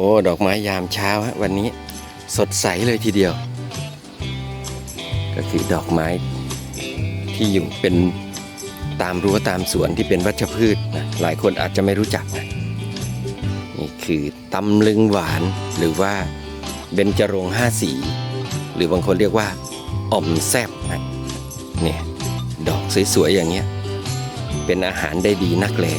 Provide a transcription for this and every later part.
โอ้ ดอกไม้ยามเช้าฮะวันนี้สดใสเลยทีเดียว ก็คือดอกไม้ที่อยู่เป็นตามรั้วตามสวนที่เป็นวัชพืชนะหลายคนอาจจะไม่รู้จักนะนี่คือตำลึงหวานหรือว่าเบญจรงค์ห้าสี หรือบางคนเรียกว่าอ่อมแซบนะเนี่ยดอกสวยๆอย่างเงี้ยเป็นอาหารได้ดีนักเลย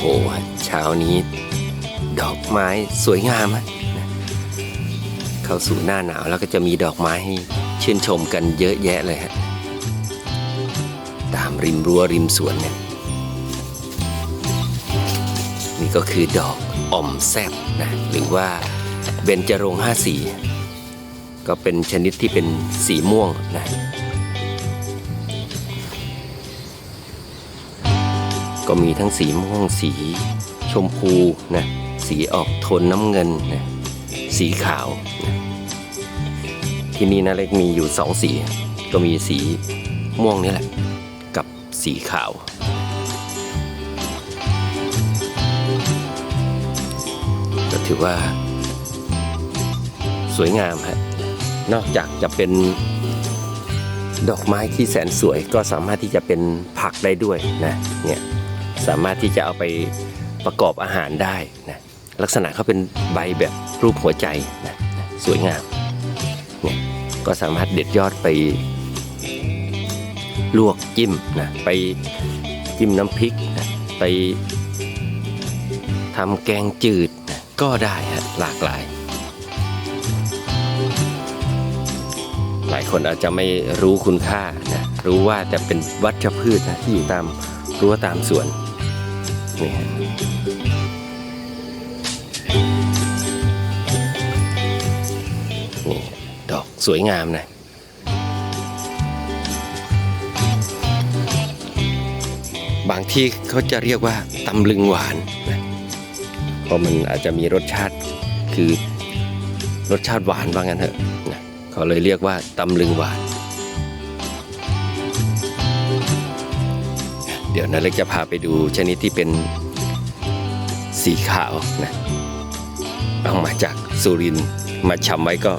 โอ้โหเช้านี้ ดอกไม้สวยงามฮะเข้าสู่หน้าหนาวแล้วก็จะมีดอกไม้ให้ชื่นชมกันเยอะแยะเลยฮะตามริมรั้วริมสวนเนี่ยนี่ก็คือดอกอ่อมแซบนะหรือว่าเบญจรงค์ห้าสี ก็เป็นชนิดที่เป็นสีม่วงนะ ก็มีทั้งสีม่วงสีชมพูนะสีออกโทนน้ำเงินนะสีขาวนะที่นี่นะเล็กมีอยู่สองสี ก็มีสีม่วงนี่แหละ กับสีขาว ก็ถือว่า สวยงามฮะนอกจากจะเป็นดอกไม้ที่แสนสวยก็สามารถที่จะเป็นผักได้ด้วยนะเนี่ย สามารถที่จะเอาไปประกอบอาหารได้นะลักษณะเขาเป็นใบแบบรูปหัวใจนะนะสวยงามเนี่ยก็สามารถเด็ดยอดไปลวกจิ้มนะไปจิ้มน้ำพริกนะไปทำแกงจืดนะก็ได้ฮะหลากหลาย หลายคนอาจจะไม่รู้คุณค่านะรู้ว่าแต่เป็นวัชพืชนะที่อยู่ตามรั้วตามสวน นี่ฮะนี่ดอกสวยงามนะบางที่เขาจะเรียกว่าตำลึงหวานนะเพราะมันอาจจะมีรสชาติคือรสชาติหวานว่างั้นเถอะนะเขาเลยเรียกว่าตำลึงหวาน ดี๋ยวนาเล็กจะพาไปดูชนิดที่เป็นสีขาวนะเอามาจากสุรินมาชำไว้ก็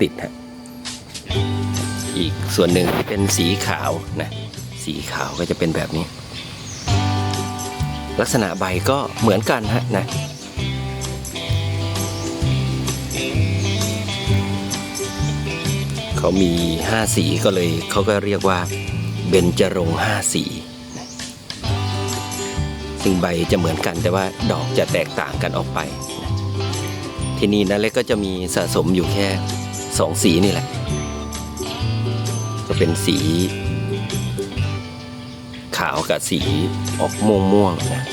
ติดฮะอีกส่วนหนึ่งที่เป็นสีขาวนะสีขาวก็จะเป็นแบบนี้ ลักษณะใบก็เหมือนกันฮะนะเขามีห้าสีก็เลยเขาก็เรียกว่าเบญจรงค์ห้าสี ซึ่งใบจะเหมือนกันแต่ว่าดอกจะแตกต่างกันออกไป ที่นี่นะเล็กก็จะมีสะสมอยู่แค่สองสีนี่แหละ ก็เป็นสี ขาวกับสีออกม่วงม่วงๆนะ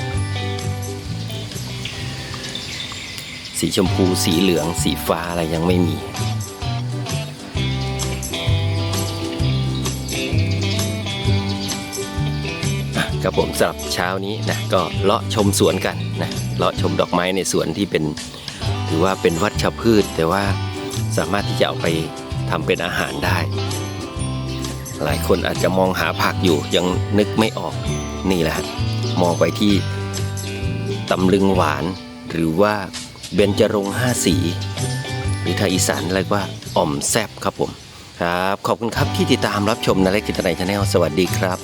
สีชมพูสีเหลืองสีฟ้าอะไรยังไม่มี ครับผมสำหรับเช้านี้นะก็เลาะชมสวนกันนะเลาะชมดอกไม้ในสวนที่เป็น ถือว่าเป็นวัชพืช แต่ว่าสามารถที่จะเอาไปทำเป็นอาหารได้ หลายคนอาจจะมองหาผักอยู่ยังนึกไม่ออกนี่แหละมองไปที่ตำลึงหวาน หรือว่าเบญจรงค์ห้าสี หรือทางอีสานเรียกว่าอ่อมแซบครับผมครับ ขอบคุณครับที่ติดตามรับชมนาเล็กจิตรนายชาแนลสวัสดีครับ